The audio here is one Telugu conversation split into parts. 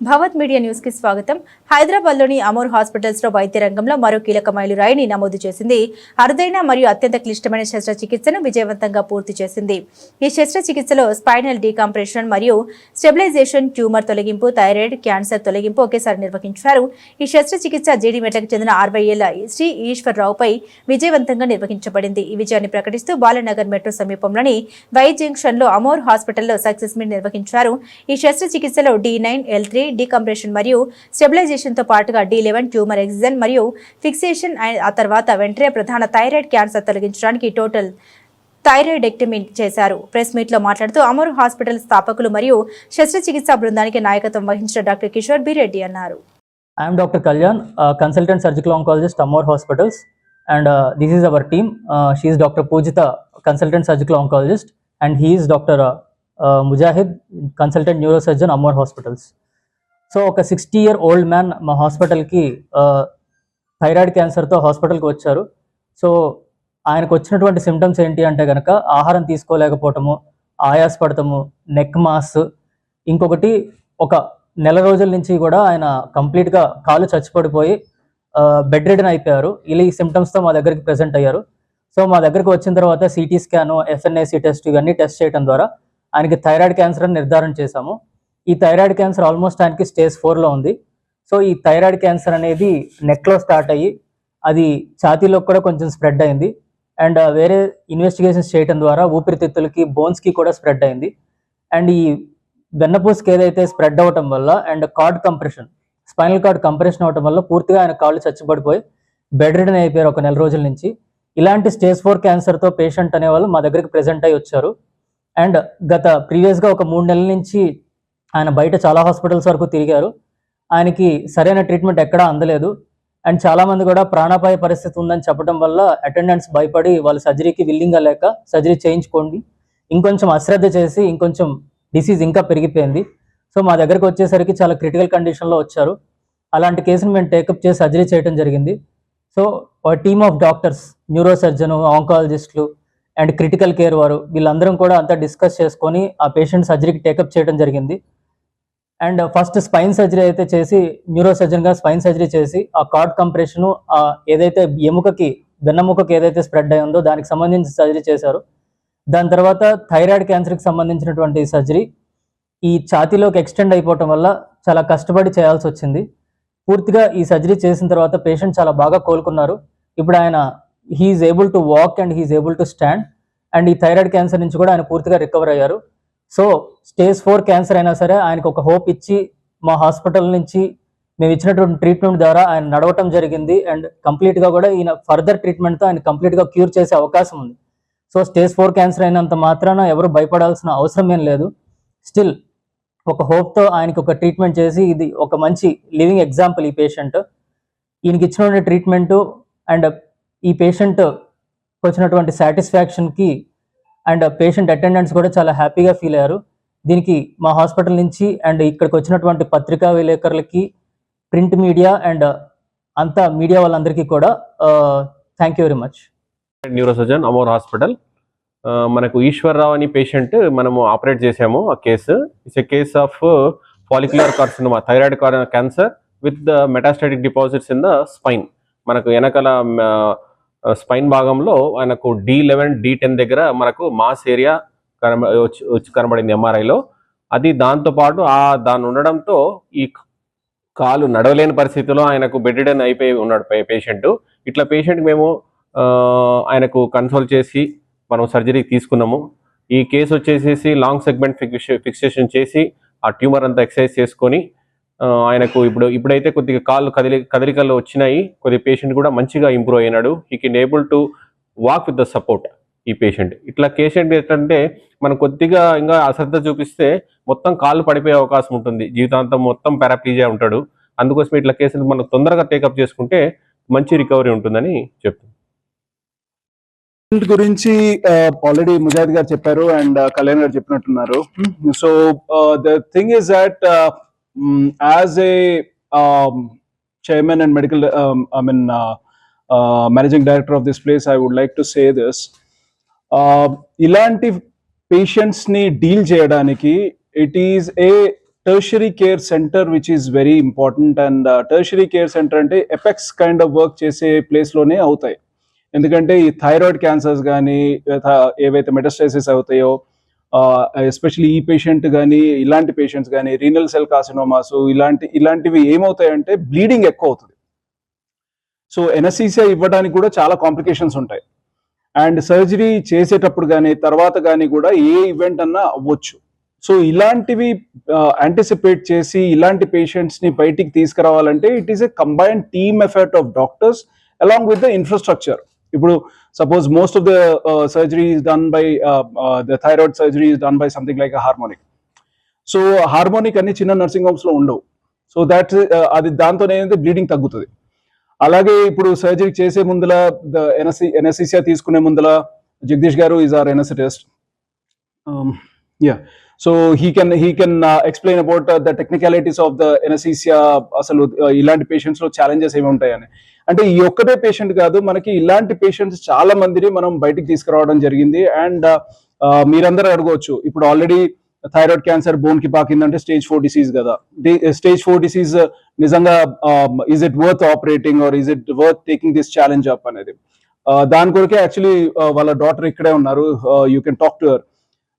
భవత్ మీడియా న్యూస్కి స్వాగతం. హైదరాబాద్లోని అమోర్ హాస్పిటల్స్లో వైద్య రంగంలో మరో కీలక మైలురాయిని నమోదు చేసింది. అరుదైన మరియు అత్యంత క్లిష్టమైన శస్త్రచికిత్సను విజయవంతంగా పూర్తి చేసింది. ఈ శస్త్రచికిత్సలో స్పైనల్ డీకాంప్రెషన్ మరియు స్టెబిలైజేషన్ ట్యూమర్ తొలగింపు థైరాయిడ్ క్యాన్సర్ తొలగింపు ఒకేసారి నిర్వహించారు. ఈ శస్త్రచికిత్స జీడిమెట్లకు చెందిన అరవై ఏళ్ళ శ్రీ ఈశ్వరరావుపై విజయవంతంగా నిర్వహించబడింది. ఈ విజయాన్ని ప్రకటిస్తూ బాలనగర్ మెట్రో సమీపంలోని వై జంక్షన్లో అమోర్ హాస్పిటల్లో సక్సెస్ మీట్ నిర్వహించారు. ఈ శస్త్రచికిత్సలో D nine L three decompression మరియు స్టెబిలైజేషన్తో పాటుగా డి లెవెన్ ట్యూమర్ ఎక్సిజన్ మరియు ఫిక్సేషన్ ఆ తర్వాత వెంటనే ప్రధాన థైరాయిడ్ క్యాన్సర్ తొలగించడానికి టోటల్ థైరాయిడ్ థైరాయిడెక్టమీ చేశారు. ప్రెస్ మీట్లో మాట్లాడుతూ అమరు హాస్పిటల్ స్థాపకులు మరియు శస్త్రచికిత్సా బృందానికి నాయకత్వం వహించిన డాక్టర్ కిషోర్ బి రెడ్డి అన్నారు I am doctor Kalyan consultant surgical oncologist Amor hospitals and this is our team she is doctor Pujitha consultant surgical oncologist and he is doctor Mujahid consultant neurosurgeon Amor hospitals so ఒక సిక్స్టీ ఇయర్ ఓల్డ్ మ్యాన్ మా హాస్పిటల్కి థైరాయిడ్ క్యాన్సర్తో హాస్పిటల్కి వచ్చారు. సో ఆయనకు వచ్చినటువంటి సిమ్టమ్స్ ఏంటి అంటే కనుక ఆహారం తీసుకోలేకపోవటము ఆయాసపడటము నెక్ మాస్ ఇంకొకటి ఒక నెల రోజుల నుంచి కూడా ఆయన కంప్లీట్గా కాలు చచ్చిపడిపోయి బెడ్ రిడన్ అయిపోయారు. ఇలా ఈ సిమ్టమ్స్తో మా దగ్గరికి ప్రజెంట్ అయ్యారు. సో మా దగ్గరికి వచ్చిన తర్వాత సిటీ స్కాను ఎఫ్ఎన్ఏసి టెస్ట్ ఇవన్నీ టెస్ట్ చేయడం ద్వారా ఆయనకి థైరాయిడ్ క్యాన్సర్ అని నిర్ధారణ చేశాము. ఈ థైరాయిడ్ క్యాన్సర్ ఆల్మోస్ట్ ఆయనకి స్టేజ్ ఫోర్లో ఉంది. సో ఈ థైరాయిడ్ క్యాన్సర్ అనేది నెక్లో స్టార్ట్ అయ్యి అది ఛాతీలో కూడా కొంచెం స్ప్రెడ్ అయింది. అండ్ వేరే ఇన్వెస్టిగేషన్స్ చేయడం ద్వారా ఊపిరితిత్తులకి బోన్స్కి కూడా స్ప్రెడ్ అయింది. అండ్ ఈ వెన్నపూసకి ఏదైతే స్ప్రెడ్ అవటం వల్ల and cord compression spinal cord compression అవటం వల్ల పూర్తిగా ఆయన కాళ్ళు చచ్చిపడిపోయి బెడ్ రిడన్ అయిపోయారు ఒక నెల రోజుల నుంచి. ఇలాంటి స్టేజ్ ఫోర్ క్యాన్సర్తో పేషెంట్ అనేవాళ్ళు మా దగ్గరికి ప్రెజెంట్ అయ్యి వచ్చారు. అండ్ గత ప్రీవియస్గా ఒక మూడు నెలల నుంచి ఆయన బయట చాలా హాస్పిటల్స్ వరకు తిరిగారు. ఆయనకి సరైన ట్రీట్మెంట్ ఎక్కడా అందలేదు. అండ్ చాలా మంది కూడా ప్రాణాపాయ పరిస్థితి ఉందని చెప్పడం వల్ల అటెండెంట్స్ భయపడి వాళ్ళు సర్జరీకి విల్లింగ్గా లేక సర్జరీ చేయించుకోండి. ఇంకొంచెం అశ్రద్ధ చేసి ఇంకొంచెం డిసీజ్ ఇంకా పెరిగిపోయింది. సో మా దగ్గరకు వచ్చేసరికి చాలా క్రిటికల్ కండిషన్లో వచ్చారు. అలాంటి కేసును మేము టేకప్ చేసి సర్జరీ చేయడం జరిగింది. So team of doctors neurosurgeon ఆంకాలజిస్టులు and critical care వారు వీళ్ళందరం కూడా అంతా డిస్కస్ చేసుకొని ఆ పేషెంట్ సర్జరీకి టేకప్ చేయడం జరిగింది. అండ్ ఫస్ట్ స్పైన్ సర్జరీ అయితే చేసి న్యూరో సర్జన్గా స్పైన్ సర్జరీ చేసి ఆ కార్డ్ కంప్రెషన్ ఏదైతే ఎముకకి వెన్నెముకకి ఏదైతే స్ప్రెడ్ అయి ఉందో దానికి సంబంధించి సర్జరీ చేశారు. దాని తర్వాత థైరాయిడ్ క్యాన్సర్కి సంబంధించినటువంటి సర్జరీ. ఈ ఛాతీలోకి ఎక్స్టెండ్ అయిపోవటం వల్ల చాలా కష్టపడి చేయాల్సి వచ్చింది. పూర్తిగా ఈ సర్జరీ చేసిన తర్వాత పేషెంట్ చాలా బాగా కోలుకున్నారు. ఇప్పుడు ఆయన he is able to walk and he is able to stand and ఈ థైరాయిడ్ క్యాన్సర్ నుంచి కూడా ఆయన పూర్తిగా రికవర్ అయ్యారు. సో స్టేజ్ ఫోర్ క్యాన్సర్ అయినా సరే ఆయనకు ఒక హోప్ ఇచ్చి మా హాస్పిటల్ నుంచి మేము ఇచ్చినటువంటి ట్రీట్మెంట్ ద్వారా ఆయన నడవటం జరిగింది అండ్ కంప్లీట్గా కూడా ఈయన ఫర్దర్ ట్రీట్మెంట్తో ఆయన కంప్లీట్గా క్యూర్ చేసే అవకాశం ఉంది. సో స్టేజ్ ఫోర్ క్యాన్సర్ అయినంత మాత్రాన ఎవరు భయపడాల్సిన అవసరం ఏం లేదు. స్టిల్ ఒక హోప్తో ఆయనకి ఒక ట్రీట్మెంట్ చేసి ఇది ఒక మంచి లివింగ్ ఎగ్జాంపుల్ ఈ పేషెంట్. ఈయనకి ఇచ్చినటువంటి ట్రీట్మెంటు అండ్ ఈ పేషెంట్ వచ్చినటువంటి సాటిస్ఫాక్షన్కి అండ్ పేషెంట్ అటెండెంట్స్ కూడా చాలా హ్యాపీగా ఫీల్ అయ్యారు. దీనికి మా హాస్పిటల్ నుంచి అండ్ ఇక్కడికి వచ్చినటువంటి పత్రికా విలేకరులకి ప్రింట్ మీడియా అండ్ అంతా మీడియా వాళ్ళందరికీ కూడా thank you very much neurosurgeon Amor hospital. మనకు ఈశ్వర్రావు అని పేషెంట్ మనము ఆపరేట్ చేసాము ఆ case. It's a case of follicular carcinoma thyroid cancer with the metastatic deposits in the spine మనకు వెనకాల స్పైన్ భాగంలో ఆయనకు డి లెవెన్ డి టెన్ దగ్గర మనకు మాస్ ఏరియా కనబ వచ్చి కనబడింది ఎంఆర్ఐలో అది దాంతోపాటు ఆ దాని ఉండడంతో ఈ కాలు నడవలేని పరిస్థితిలో ఆయనకు బెడ్డెన్ అయిపోయి ఉన్నాడు పేషెంట్. ఇట్లా పేషెంట్ మేము ఆయనకు కన్సల్ట్ చేసి మనం సర్జరీకి తీసుకున్నాము. ఈ కేసు వచ్చేసేసి లాంగ్ సెగ్మెంట్ ఫిక్సేషన్ చేసి ఆ ట్యూమర్ అంతా ఎక్సర్సైజ్ చేసుకొని ఆయనకు ఇప్పుడు ఇప్పుడైతే కొద్దిగా కాళ్ళు కదిలి కదలికలు వచ్చినాయి. కొద్ది పేషెంట్ కూడా మంచిగా ఇంప్రూవ్ అయినాడు. He can able to walk with the support ఈ పేషెంట్ ఇట్లా పేషెంట్ ఏంటంటే మనం కొద్దిగా ఇంకా అశ్రద్ధ చూపిస్తే మొత్తం కాళ్ళు పడిపోయే అవకాశం ఉంటుంది. జీవితాంతం మొత్తం పారాప్లీజియా ఉంటాడు. అందుకోసం ఇట్లా కేసులు మనం తొందరగా టేకప్ చేసుకుంటే మంచి రికవరీ ఉంటుందని చెప్తుంది. గురించి ఆల్రెడీ ముజాహిద్ గారు చెప్పారు అండ్ కళ్యాణ్ గారు చెప్పినట్టున్నారు. So the thing is that as a chairman and medical I mean managing director of this place I would like to say this ఇలాంటి పేషెంట్స్ని డీల్ చేయడానికి it is a tertiary care centre which is very important and tertiary care centre అంటే ఎపెక్స్ కైండ్ ఆఫ్ వర్క్ చేసే ప్లేస్లోనే అవుతాయి. ఎందుకంటే ఈ థైరాయిడ్ క్యాన్సర్స్ కానీ ఏవైతే మెటస్టైసిస్ అవుతాయో ఎస్పెషల్లీ ఈ పేషెంట్ కానీ ఇలాంటి పేషెంట్స్ కానీ రీనల్ సెల్ కార్సినోమాస్ ఇలాంటి ఇలాంటివి ఏమవుతాయంటే బ్లీడింగ్ ఎక్కువ అవుతుంది సో ఎనసీసియా ఇవ్వడానికి కూడా చాలా కాంప్లికేషన్స్ ఉంటాయి. అండ్ సర్జరీ చేసేటప్పుడు కానీ తర్వాత కానీ కూడా ఏ ఈవెంట్ అన్నా అవ్వచ్చు. సో ఇలాంటివి యాంటిసిపేట్ చేసి ఇలాంటి పేషెంట్స్ని బయటికి తీసుకురావాలంటే it is a combined team effort of doctors along with the infrastructure ఇప్పుడు suppose most of the surgery is done by the thyroid surgery is done by something like harmonic so harmonic అన్ని చిన్న నర్సింగ్ హోమ్స్లో ఉండవు. సో దాట్ uh, అది దాంతో ఏంటంటే బ్లీడింగ్ తగ్గుతుంది. అలాగే ఇప్పుడు సర్జరీ చేసే ముందల ద ఎనసి ఎనసిసియా తీసుకునే ముందల Jagadish garu is our anaesthetist yeah so he can he can explain about the technicalities of the anaesthesia అసలు uh, ఇలాంటి పేషెంట్స్లో ఛాలెంజెస్ ఏమి ఉంటాయని. అంటే ఈ ఒక్కటే పేషెంట్ కాదు మనకి ఇలాంటి పేషెంట్స్ చాలా మందిని మనం బయటికి తీసుకురావడం జరిగింది. అండ్ uh, uh, మీరందరూ అడగవచ్చు ఇప్పుడు ఆల్రెడీ థైరాయిడ్ క్యాన్సర్ బోన్కి పాకిందంటే స్టేజ్ ఫోర్ డిసీజ్ కదా. స్టేజ్ ఫోర్ డిసీజ్ నిజంగా is it worth operating or is it worth taking this challenge up అనేది. దాని కొరకే యాక్చువల్లీ వాళ్ళ డాటర్ ఇక్కడే ఉన్నారు. You can talk to her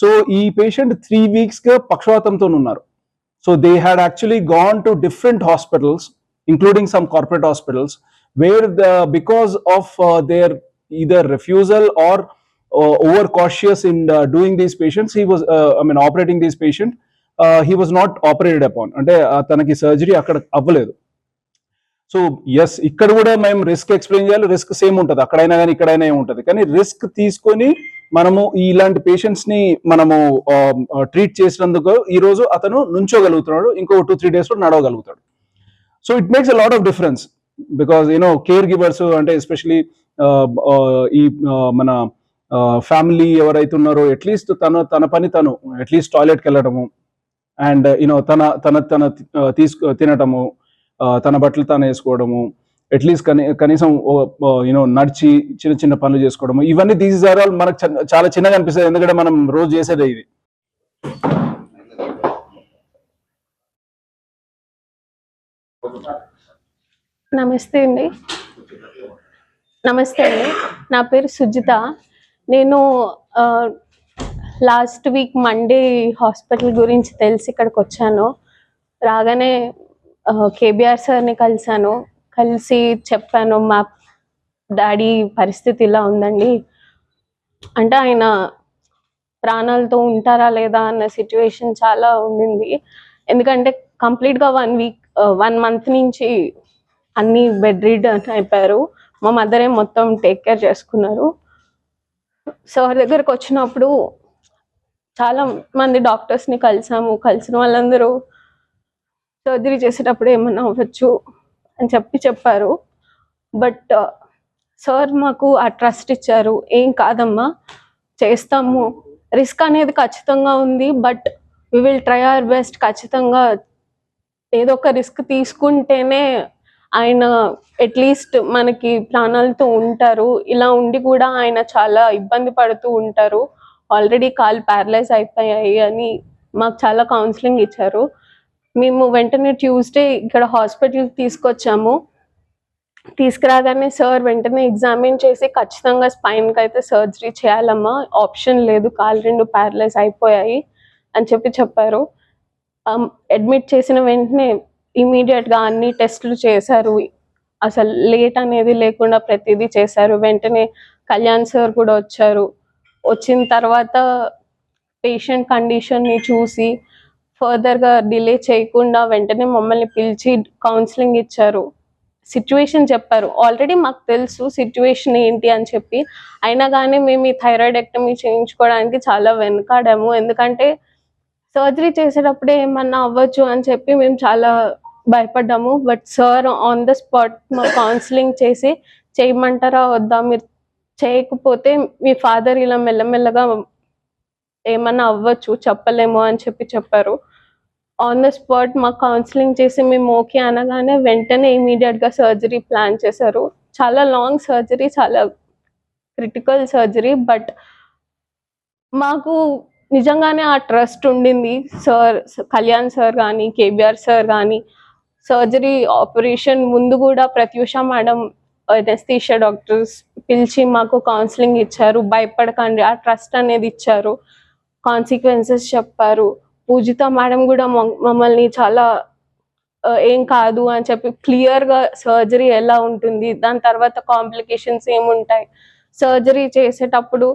so ఈ పేషెంట్ త్రీ వీక్స్గా పక్షవాతంతో ఉన్నారు. So they had actually gone to different hospitals including some corporate hospitals where the because of their either refusal or over cautious in doing these patients he was I mean operating these patient he was not operated upon అంటే తనకి సర్జరీ అక్కడ అవ్వలేదు. సో ఎస్ ఇక్కడ కూడా మేము రిస్క్ ఎక్స్ప్లెయిన్ చేయాలి. రిస్క్ సేమ్ ఉంటుంది. అక్కడైనా కానీ ఇక్కడైనా ఏమి ఉంటుంది. కానీ రిస్క్ తీసుకొని మనము ఇలాంటి పేషెంట్స్ని మనము ట్రీట్ చేసినందుకు ఈ రోజు అతను నుంచోగలుగుతున్నాడు ఇంకో టూ త్రీ డేస్లో నడవగలుగుతాడు. So it makes a lot of difference because you know caregivers అంటే ఎస్పెషలీ ఈ మన ఫ్యామిలీ ఎవరైతే ఉన్నారో అట్లీస్ట్ తన తన పని తను అట్లీస్ట్ టాయిలెట్కి వెళ్ళడము అండ్ యూనో తన తన తన తీసుకు తినటము తన బట్టలు తాను వేసుకోవడము అట్లీస్ట్ కనీ కనీసం యూనో నడిచి చిన్న చిన్న పనులు చేసుకోవడము. ఇవన్నీ దీస్ ఆర్ ఆల్ మనకు చాలా చిన్నగా అనిపిస్తుంది. ఎందుకంటే మనం రోజు చేసేదే ఇది. నమస్తే అండి. నమస్తే అండి. నా పేరు సుజిత. నేను లాస్ట్ వీక్ మండే హాస్పిటల్ గురించి తెలిసి ఇక్కడికి వచ్చాను. రాగానే కేబిఆర్ సార్ని కలిశాను. కలిసి చెప్పాను మా డాడీ పరిస్థితి ఇలా ఉందండి. అంటే ఆయన ప్రాణాలతో ఉంటారా లేదా అన్న సిచ్యువేషన్ చాలా ఉండింది. ఎందుకంటే కంప్లీట్గా వన్ వీక్ వన్ మంత్ నుంచి అన్ని బెడ్ రీడ్ అయిపోయారు. మా మదరే మొత్తం టేక్ కేర్ చేసుకున్నారు. సార్ దగ్గరకు వచ్చినప్పుడు చాలా మంది డాక్టర్స్ని కలిసాము. కలిసిన వాళ్ళందరూ సర్జరీ చేసేటప్పుడు ఏమన్నా అవ్వచ్చు అని చెప్పి చెప్పారు. బట్ uh, సార్ మాకు ఆ ట్రస్ట్ ఇచ్చారు. ఏం కాదమ్మా చేస్తాము. రిస్క్ అనేది ఖచ్చితంగా ఉంది but we will try our best ఖచ్చితంగా ఏదో ఒక రిస్క్ తీసుకుంటేనే ఆయన అట్లీస్ట్ మనకి ప్రాణాలతో ఉంటారు. ఇలా ఉండి కూడా ఆయన చాలా ఇబ్బంది పడుతూ ఉంటారు. ఆల్రెడీ కాలు ప్యారలైజ్ అయిపోయాయి అని మాకు చాలా కౌన్సిలింగ్ ఇచ్చారు. మేము వెంటనే ట్యూస్డే ఇక్కడ హాస్పిటల్కి తీసుకొచ్చాము. తీసుకురాగానే సార్ వెంటనే ఎగ్జామిన్ చేసి ఖచ్చితంగా స్పైన్కి అయితే సర్జరీ చేయాలమ్మా. ఆప్షన్ లేదు కాలు రెండు ప్యారలైజ్ అయిపోయాయి అని చెప్పి చెప్పారు. Um, అడ్మిట్ చేసిన వెంటనే ఇమీడియట్గా గా అన్ని టెస్టులు చేశారు. అసలు లేట్ అనేది లేకుండా ప్రతిదీ చేశారు. వెంటనే కళ్యాణ్ సార్ కూడా వచ్చారు. వచ్చిన తర్వాత పేషెంట్ కండిషన్ని చూసి ఫర్దర్గా డిలే చేయకుండా వెంటనే మమ్మల్ని పిలిచి కౌన్సిలింగ్ ఇచ్చారు. సిచ్యువేషన్ చెప్పారు. ఆల్రెడీ మాకు తెలుసు సిచ్యువేషన్ ఏంటి అని చెప్పి. అయినా కానీ మేము ఈ థైరాయిడ్ ఎక్టమీ చేయించుకోవడానికి చాలా వెనకాడాము. ఎందుకంటే సర్జరీ చేసేటప్పుడే ఏమన్నా అవ్వచ్చు అని చెప్పి మేము చాలా భయపడ్డాము. But sir on the spot మా కౌన్సిలింగ్ చేసి చేయమంటారా వద్దా? మీరు చేయకపోతే మీ ఫాదర్ ఇలా మెల్లమెల్లగా ఏమన్నా అవ్వచ్చు చెప్పలేము అని చెప్పి చెప్పారు. ఆన్ ద స్పాట్ మా కౌన్సిలింగ్ చేసి మేము ఓకే అనగానే వెంటనే ఇమీడియట్గా సర్జరీ ప్లాన్ చేశారు. చాలా లాంగ్ సర్జరీ చాలా క్రిటికల్ సర్జరీ బట్ మాకు నిజంగానే ఆ ట్రస్ట్ ఉండింది. సార్ కళ్యాణ్ సార్ కానీ కేబిఆర్ సార్ కానీ సర్జరీ ఆపరేషన్ ముందు కూడా ప్రత్యూష మేడం ఎనస్థీషియా డాక్టర్స్ పిలిచి మాకు కౌన్సిలింగ్ ఇచ్చారు. భయపడకండి ఆ ట్రస్ట్ అనేది ఇచ్చారు. కాన్సిక్వెన్సెస్ చెప్పారు. పూజిత మేడం కూడా మమ్మల్ని చాలా ఏం కాదు అని చెప్పి క్లియర్గా సర్జరీ ఎలా ఉంటుంది దాని తర్వాత కాంప్లికేషన్స్ ఏముంటాయి. సర్జరీ చేసేటప్పుడు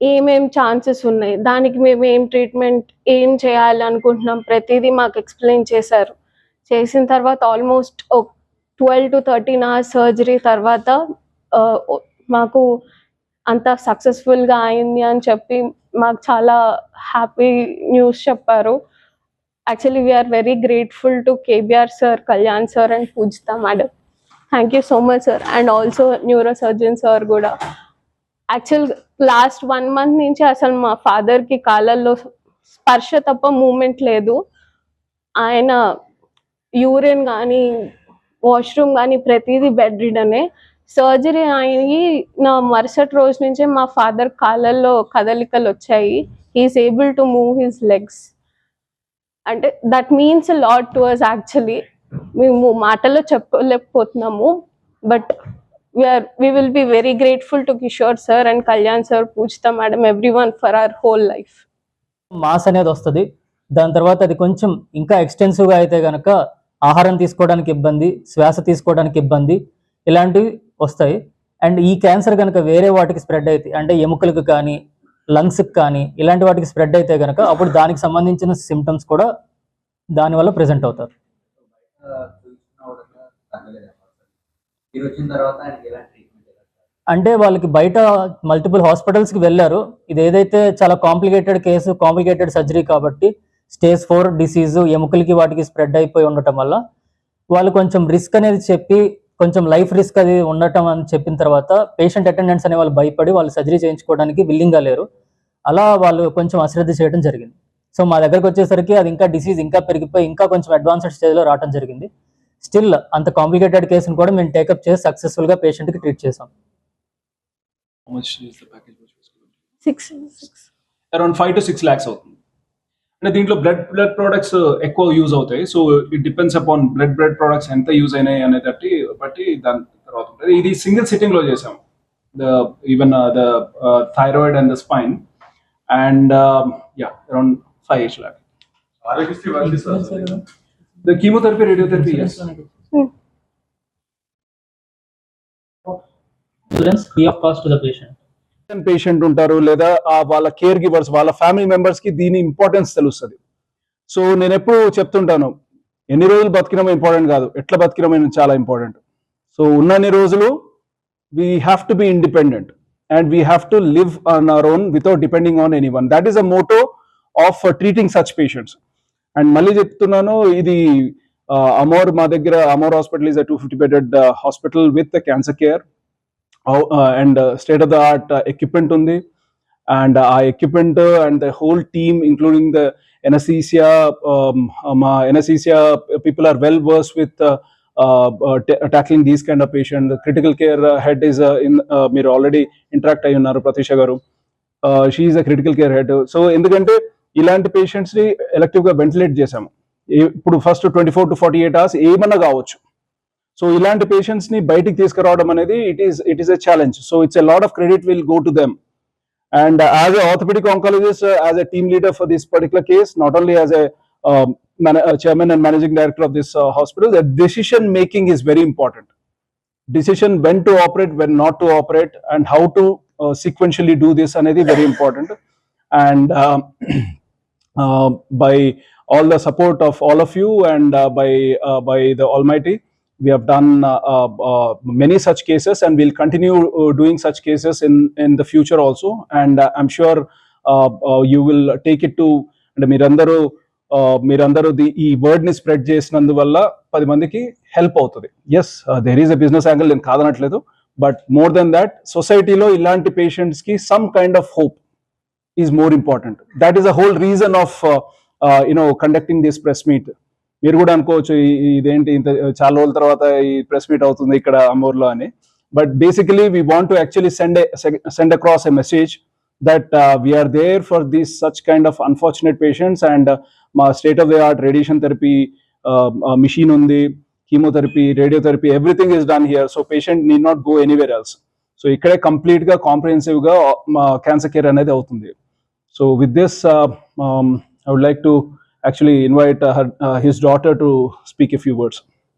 ఏమేం ఛాన్సెస్ ఉన్నాయి దానికి మేము ఏం ట్రీట్మెంట్ ఏం చేయాలి అనుకుంటున్నాం ప్రతిదీ మాకు ఎక్స్ప్లెయిన్ చేశారు. చేసిన తర్వాత almost twelve to thirteen hours surgery తర్వాత మాకు అంత సక్సెస్ఫుల్గా అయింది అని చెప్పి మాకు చాలా హ్యాపీ న్యూస్ చెప్పారు. Actually we are very grateful to KBR sir Kalyan sir and Pujitha madam thank you so much sir and also neurosurgeon sir కూడా. యాక్చువల్ లాస్ట్ వన్ మంత్ నుంచి అసలు మా ఫాదర్కి కాలల్లో స్పర్శ తప్ప మూమెంట్ లేదు. ఆయన యూరిన్ కానీ వాష్రూమ్ కానీ ప్రతిదీ బెడ్ రిడనే సర్జరీ అయ్యి నా మరుసటి రోజు నుంచే మా ఫాదర్ కాళ్ళల్లో కదలికలు వచ్చాయి. He is able to move his legs అంటే that means lot to us actually మేము మాటల్లో చెప్పలేకపోతున్నాము. But we are we will be very grateful to Kishore sir and Kalyan sir Pujitha madam everyone for our whole life mass అనేది వస్తుంది. దాని తర్వాత అది కొంచెం ఇంకా ఎక్స్టెన్సివ్గా అయితే కనుక ఆహారం తీసుకోవడానికి ఇబ్బంది శ్వాస తీసుకోవడానికి ఇబ్బంది ఇలాంటివి వస్తాయి. అండ్ ఈ క్యాన్సర్ కనుక వేరే వాటికి స్ప్రెడ్ అయితే అంటే ఎముకలకు కానీ లంగ్స్కి కానీ ఇలాంటి వాటికి స్ప్రెడ్ అయితే కనుక అప్పుడు దానికి సంబంధించిన సిమ్టమ్స్ కూడా దానివల్ల ప్రజెంట్ అవుతారు. అంటే వాళ్ళకి బయట మల్టిపుల్ హాస్పిటల్స్కి వెళ్ళారు. ఇది ఏదైతే చాలా కాంప్లికేటెడ్ కేసు కాంప్లికేటెడ్ సర్జరీ కాబట్టి స్టేజ్ ఫోర్ డిసీజ్ ఎముకలకి వాటికి స్ప్రెడ్ అయిపోయి ఉండటం వల్ల వాళ్ళు కొంచెం రిస్క్ అనేది చెప్పి కొంచెం లైఫ్ రిస్క్ అది ఉండటం అని చెప్పిన తర్వాత పేషెంట్ అటెండెన్స్ అనే వాళ్ళు భయపడి వాళ్ళు సర్జరీ చేయించుకోవడానికి విల్లింగ్గా లేరు. అలా వాళ్ళు కొంచెం అశ్రద్ధ చేయడం జరిగింది. సో మా దగ్గరకు వచ్చేసరికి అది ఇంకా డిసీజ్ ఇంకా పెరిగిపోయి ఇంకా కొంచెం అడ్వాన్స్డ్ స్టేజ్లో రావడం జరిగింది. స్టిల్ అంత కాంప్లికేటెడ్ కేసును కూడా మేము టేకప్ చేసి సక్సెస్ఫుల్గా పేషెంట్కి ట్రీట్ చేసాం six around five to six lakhs అవుతుంది. అంటే దీంట్లో బ్లడ్ బ్లడ్ ప్రోడక్ట్స్ ఎక్కువ యూజ్ అవుతాయి. So it depends upon blood blood products ఎంత యూజ్ అయినాయి అనే బట్టి బట్టి దాని తర్వాత ఉంటుంది. ఇది సింగిల్ సిట్టింగ్లో చేసాం the even the thyroid and the spine and yeah around five eight lakh Aarogyasri వర్తిస్తారు sir? ఇది? The chemotherapy radiotherapy yes insurance free of cost to the patient ఉంటారు లేదా ఆ వాళ్ళ కేర్ గివర్స్ వాళ్ళ ఫ్యామిలీ మెంబర్స్కి దీని ఇంపార్టెన్స్ తెలుస్తుంది. సో నేను ఎప్పుడు చెప్తుంటాను ఎన్ని రోజులు బతికినమో ఇంపార్టెంట్ కాదు ఎట్లా బతికినామో చాలా ఇంపార్టెంట్ సో ఉన్నన్ని రోజులు we have to be independent and we have to live on our own without depending on any one that is a motto of treating such patients and మళ్ళీ చెప్తున్నాను ఇది uh, అమోర్ మా దగ్గర Amor hospital is a two fifty bedded hospital with cancer care and state of the art equipment ఉంది. అండ్ ఆ equipment and the whole team including the anaesthesia మా anaesthesia people are well versed with tackling these kind of patient critical care head is in మీరు ఆల్రెడీ ఇంటరాక్ట్ అయి ఉన్నారు Pratisha garu. She a critical care head so ఎందుకంటే ఇలాంటి పేషెంట్స్ని వెంటిలేట్ చేశాము. ఇప్పుడు first twenty four to forty eight hours ఏమన్నా కావచ్చు. సో ఇలాంటి పేషెంట్స్ ని బయటికి తీసుకురావడం అనేది it is it is a challenge so it's a lot of credit will go to them and as a orthopaedic oncologist uh, as a team leader for this particular case not only as a um, man- uh, chairman and managing director of this uh, hospital the decision making is very important decision when to operate when not to operate and how to uh, sequentially do this అనేది very important and um, uh, by all the support of all of you and uh, by uh, by the almighty we have done uh, uh, uh, many such cases and we'll continue uh, doing such cases in in the future also. And uh, i'm sure uh, uh, you will take it to అంటే మీరందరూ uh, మీరందరూ ది ఈ వర్డ్ని స్ప్రెడ్ చేసినందువల్ల పది మందికి హెల్ప్ అవుతుంది. Yes there is a business angle నేను కాదనట్లేదు బట్ మోర్ దెన్ దాట్ సొసైటీలో ఇలాంటి పేషెంట్స్కి some kind of hope is more important that is a whole reason of you know conducting this press meet మీరు కూడా అనుకోవచ్చు ఇదేంటి ఇంత చాలా రోజుల తర్వాత ఈ ప్రెస్ మీట్ అవుతుంది ఇక్కడ అమ్మూర్లో అని. But basically we want to actually send send across a message that we are there for these such kind of unfortunate patients and మా state of the art radiation therapy machine ఉంది chemotherapy radiotherapy everything is done here so patient need not go anywhere else so ఇక్కడే కంప్లీట్గా కాంప్రహెన్సివ్గా మా క్యాన్సర్ కేర్ అనేది అవుతుంది. So with this I would like to actually invite uh, her, uh, his daughter to speak a few words.